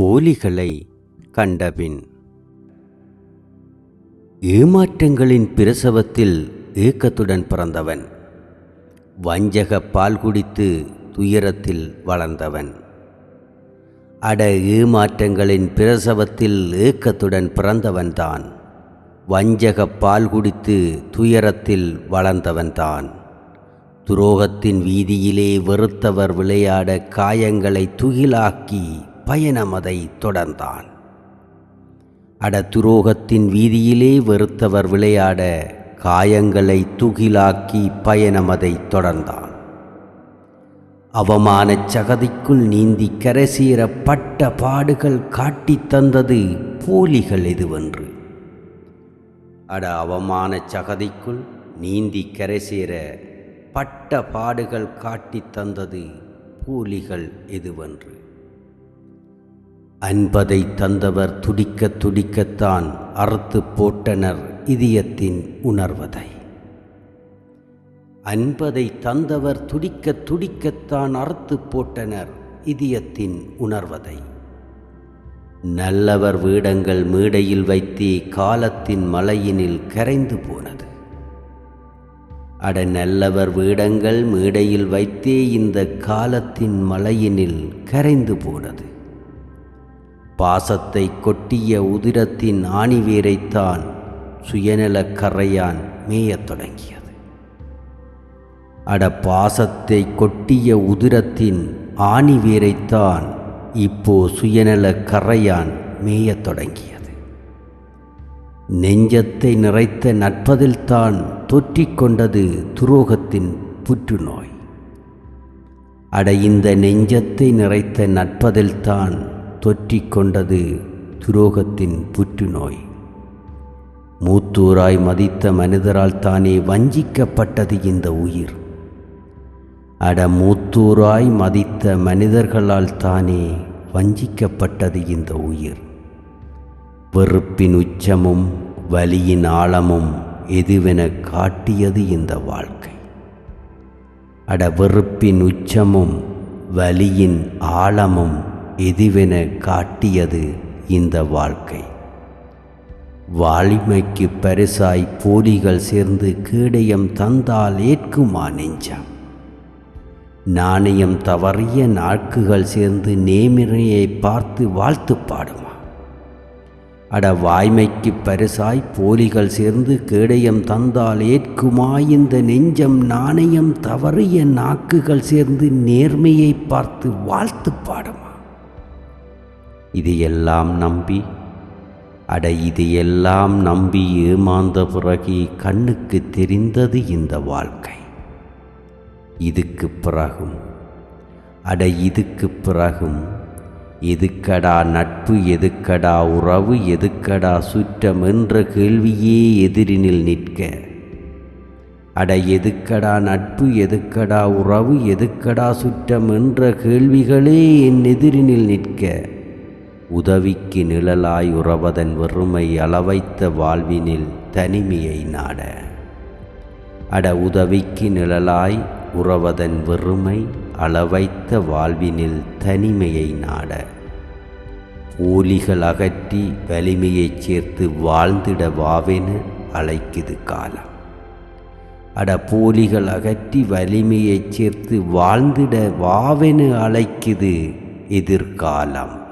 போலிகளை கண்டபின். ஏமாற்றங்களின் பிரசவத்தில் ஏக்கத்துடன் பிறந்தவன். வஞ்சக பால் குடித்து துயரத்தில் வளர்ந்தவன். அட ஏமாற்றங்களின் பிரசவத்தில் ஏக்கத்துடன் பிறந்தவன்தான். வஞ்சக பால் குடித்து துயரத்தில் வளர்ந்தவன்தான். துரோகத்தின் வீதியிலே வெறுத்தவர் விளையாட காயங்களை துகிலாக்கி பயணமதை தொடர்ந்தான். அட துரோகத்தின் வீதியிலே வெறுத்தவர் விளையாட காயங்களை துகிலாக்கி பயணமதை தொடர்ந்தான். அவமானச் சகதிக்குள் நீந்தி கரைசீர பட்ட பாடுகள் காட்டித் தந்தது போலிகள் எதுவென்று. அட அவமானச் சகதிக்குள் நீந்தி கரைசேர பட்ட பாடுகள் காட்டித் தந்தது போலிகள் எதுவென்று. அன்பதை தந்தவர் துடிக்க துடிக்கத்தான் அறுத்து போட்டனர் இதயத்தின் உணர்வதை. அன்பதை தந்தவர் துடிக்க துடிக்கத்தான் அறுத்து போட்டனர் இதயத்தின் உணர்வதை. நல்லவர் வீடங்கள் மேடையில் வைத்தே காலத்தின் மலையினில் கரைந்து போனது. அட நல்லவர் வீடங்கள் மேடையில் வைத்தே இந்த காலத்தின் மலையினில் கரைந்து போனது. பாசத்தை கொட்டிய உதிரத்தின் ஆணிவேரைத்தான் சுயநலக் கரையான் மேயத் தொடங்கியது. அட பாசத்தை கொட்டிய உதிரத்தின் ஆணிவேரைத்தான் இப்போ சுயநலக் கரையான் மேயத் தொடங்கியது. நெஞ்சத்தை நிறைத்த நட்பதில்தான் தொற்றிக்கொண்டது துரோகத்தின் புற்றுநோய். அட இந்த நெஞ்சத்தை நிறைத்த நட்பதில்தான் தொற்றிக்கொண்டது துரோகத்தின் புற்றுநோய். மூத்தூராய் மதித்த மனிதரால் தானே வஞ்சிக்கப்பட்டது இந்த உயிர். அட மூத்தூராய் மதித்த மனிதர்களால் தானே வஞ்சிக்கப்பட்டது இந்த உயிர். வெறுப்பின் உச்சமும் வலியின் ஆழமும் எதுவென காட்டியது இந்த வாழ்க்கை. அட வெறுப்பின் உச்சமும் வலியின் ஆழமும் எதுவென காட்டியது இந்த வாழ்க்கை. வாலிமைக்கு பரிசாய் போலிகள் சேர்ந்து கேடயம் தந்தால் ஏற்குமா நெஞ்சம்? நாணயம் தவறிய நாட்குகள் சேர்ந்து நேமிரையை பார்த்து வாழ்த்து பாடுமா? அட வாய்மைக்கு பரிசாய் போலிகள் சேர்ந்து கேடயம் தந்தால் ஏற்குமா இந்த நெஞ்சம்? நாணயம் தவறிய நாக்குகள் சேர்ந்து நேர்மையை பார்த்து வாழ்த்து பாடுமா? இதையெல்லாம் நம்பி அட இதையெல்லாம் நம்பி ஏமாந்த பிறகு கண்ணுக்கு தெரிந்தது இந்த வாழ்க்கை. இதுக்கு பிறகும் அட இதுக்கு பிறகும் எதுக்கடா நட்பு எதுக்கடா உறவு எதுக்கடா சுற்றம் என்ற கேள்வியே எதிரினில் நிற்க. அட எதுக்கடா நட்பு எதுக்கடா உறவு எதுக்கடா சுற்றம் என்ற கேள்விகளே என் எதிரினில் நிற்க. உதவிக்கு நிழலாய் உறவதன் வெறுமை அளவைத்த வாழ்வினில் தனிமையை நாட. அட உதவிக்கு நிழலாய் உறவதன் வெறுமை அளவைத்த வாழ்வினில் தனிமையை நாட. ஊலிகள் அகற்றி வலிமையைச் சேர்த்து வாழ்ந்திட வாவென அழைக்குது காலம். அட போலிகள் அகற்றி வலிமையைச் சேர்த்து வாழ்ந்திட வாவென அழைக்குது எதிர்காலம்.